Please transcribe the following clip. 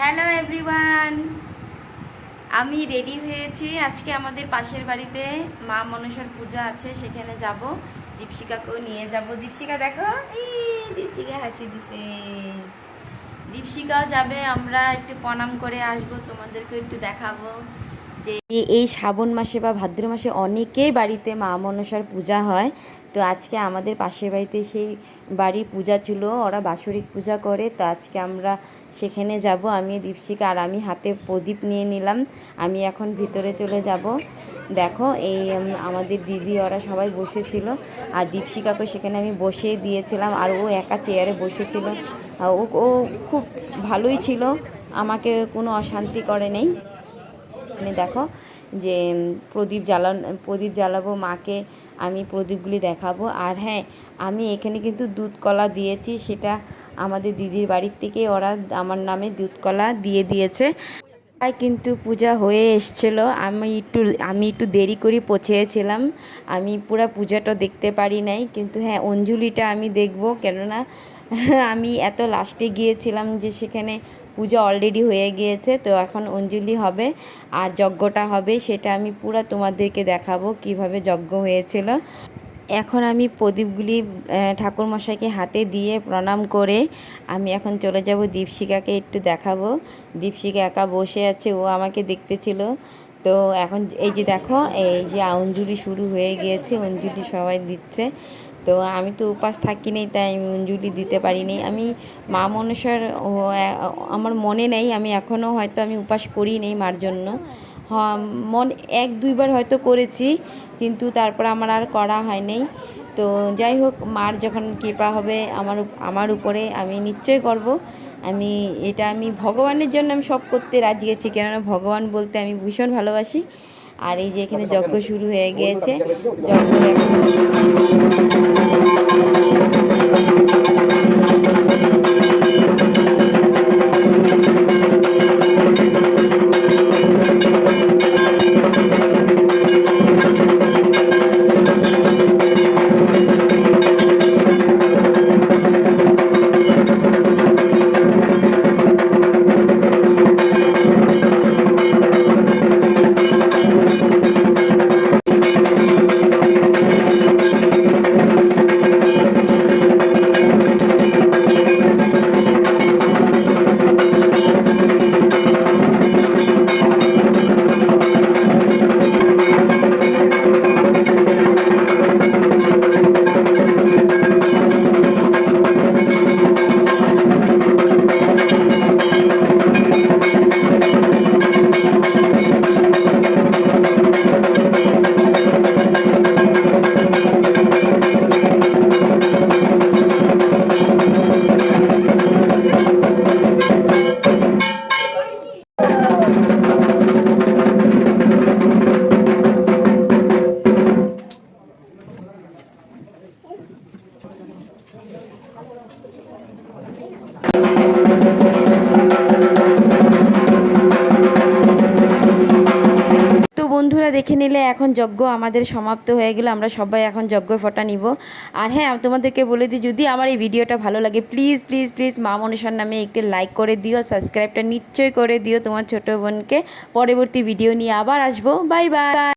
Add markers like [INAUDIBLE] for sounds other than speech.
Hello everyone আমি ready হয়েছি। আজকে আমাদের পাশের বাড়িতে মা মনসার পূজা আছে, সেখানে যাব। দীপশিকাকেও নিয়ে যাব। দীপশিকা, দেখো দীপশিকা হাসি দিছে। দীপশিকাও যাবে, আমরা একটু প্রণাম করে আসব তোমাদেরকে একটু দেখাবো। যে এই শ্রাবণ মাসে বা ভাদ্র মাসে অনেকেই বাড়িতে মা মনসার পূজা হয়। তো আজকে আমাদের পাশের বাড়িতে সেই বাড়ির পূজা ছিল, ওরা বাৎসরিক পূজা করে। তো আজকে আমরা সেখানে যাব, আমি দীপশিকা আর আমি হাতে প্রদীপ নিয়ে নিলাম। আমি এখন ভিতরে চলে যাব। দেখো, এই আমাদের দিদি, ওরা সবাই বসেছিল। আর দীপশিকাকে সেখানে আমি বসিয়ে দিয়েছিলাম। আর ও একা চেয়ারে বসেছিল। ও খুব ভালোই ছিল। আমাকে কোনো অশান্তি করে নেই। এখানে দেখো যে প্রদীপ জ্বালান, প্রদীপ জ্বালাবো মাকে, আমি প্রদীপগুলি দেখাবো। আর হ্যাঁ আমি এখানে কিন্তু দুধ কলা দিয়েছি, সেটা আমাদের দিদির বাড়ির থেকে ওরা আমার নামে দুধ কলা দিয়ে দিয়েছে। তাই কিন্তু পূজা হয়ে এসছিল। আমি একটু আমি একটু দেরি করে পৌঁছেছিলাম। আমি পুরো পূজাটা দেখতে পারি নাই, কিন্তু হ্যাঁ অঞ্জলিটা আমি দেখব। কেননা [LAUGHS] আমি এত লাস্টে গিয়েছিলাম যে সেখানে পূজা অলরেডি হয়ে গিয়েছে, তো এখন অঞ্জলি হবে আর যজ্ঞটা হবে সেটা আমি পুরো তোমাদেরকে দেখাবো কীভাবে যজ্ঞ হয়েছিল। এখন আমি প্রদীপগুলি ঠাকুরমশাইকে হাতে দিয়ে প্রণাম করে আমি এখন চলে যাব দীপশিকাকে একটু দেখাবো। দীপশিকা একা বসে আছে, ও আমাকে দেখতেছিল। তো এখন এই যে দেখো, এই যে অঞ্জলি শুরু হয়ে গিয়েছে, অঞ্জলি সবাই দিচ্ছে। তো আমি তো উপাস থাকি নেই, তাই আমি অঞ্জলি দিতে পারিনি আমি মা মনসার আমার মনে নেই, আমি এখনও হয়তো আমি উপাস করি নেই মার জন্য। মন এক, দুইবার হয়তো করেছি, কিন্তু তারপর আমার আর করা হয় নাই। তো যাই হোক, মার যখন কৃপা হবে আমার আমার উপরে, আমি নিশ্চয় করব। আমি, এটা আমি ভগবানের জন্য আমি সব করতে রাজি আছি, কেননা ভগবান বলতে আমি ভীষণ ভালোবাসি। আর এই যে এখানে যজ্ঞ শুরু হয়ে গিয়েছে যজ্ঞ বন্ধুরা দেখে নিলে এখন যজ্ঞ আমাদের সমাপ্ত হয়ে গেল, আমরা সবাই এখন যজ্ঞ ফটা নিব। আর হ্যাঁ তোমাদেরকে বলে দিই, যদি আমার এই ভিডিওটা ভালো লাগে প্লিজ প্লিজ প্লিজ মা মনসার নামে একটি লাইক করে দিও সাবস্ক্রাইবটা নিশ্চয়ই করে দিও তোমার ছোটো বোনকে। পরবর্তী ভিডিও নিয়ে আবার আসব। Bye bye